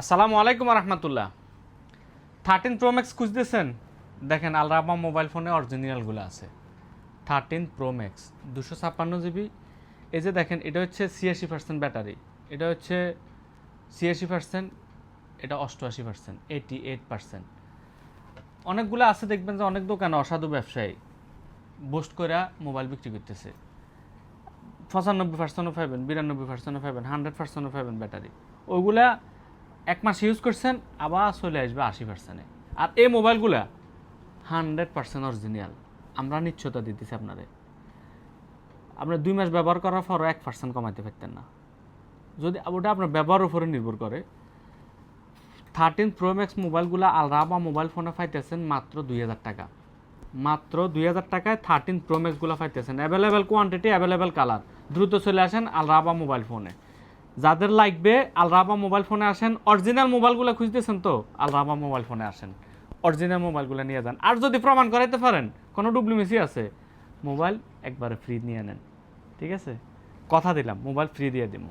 আসসালামু আলাইকুম রহমতুল্লাহ thirteen pro max খুঁজতেছেন? দেখেন আলরাবা মোবাইল ফোনে অরিজিনালগুলো আছে। থার্টিন প্রো ম্যাক্স দুশো ছাপ্পান্ন জিবি এই যে দেখেন, এটা হচ্ছে ছিয়াশি পার্সেন্ট ব্যাটারি। এটা হচ্ছে ছিয়াশি পার্সেন্ট এটা অষ্টআশি পার্সেন্ট এইটি এইট পার্সেন্ট অনেকগুলো আছে, দেখবেন যে অনেক দোকানে অসাধু ব্যবসায়ী বুস্ট করে মোবাইল বিক্রি করতেছে। পঁচানব্বই পার্সেন্টও পাবেন বিরানব্বই পার্সেন্টও পাবেন হান্ড্রেড পার্সেন্টও পাবেন ব্যাটারি। ওইগুলা এক মাস ইউজ করছেন, আবার চলে আসবে আশি পার্সেন্টে আর এই মোবাইলগুলা হান্ড্রেড পার্সেন্ট অরিজিনাল আমরা নিশ্চয়তা দিতেছি আপনারে। আপনার দুই মাস ব্যবহার করার পরও এক পার্সেন্ট কমাইতে পারতেন না। যদি ওটা আপনার ব্যবহারের উপরে নির্ভর করে থার্টিন প্রো ম্যাক্স মোবাইলগুলো আলরাবা মোবাইল ফোনে পাইতেছেন মাত্র দুই হাজার টাকা। মাত্র দুই হাজার টাকায় থার্টিন প্রো ম্যাক্সগুলো পাইতেছেন। অ্যাভেলেবেল কোয়ান্টিটি অ্যাভেলেবেল কালার দ্রুত চলে আসেন আলরাবা মোবাইল ফোনে যাদের লাগবে আলরাবা মোবাইল ফোনে আসেন। অরিজিনাল মোবাইলগুলো খুঁজতেছেন তো? আলরাবা মোবাইল ফোনে আসেন। অরিজিনাল মোবাইলগুলো নিয়ে যান। আর যদি প্রমাণ করাইতে পারেন, কোনো ডুপ্লিমেসি আছে? মোবাইল একবারে ফ্রি নিয়ে নেন। ঠিক আছে? কথা দিলাম, মোবাইল ফ্রি দিয়ে দিব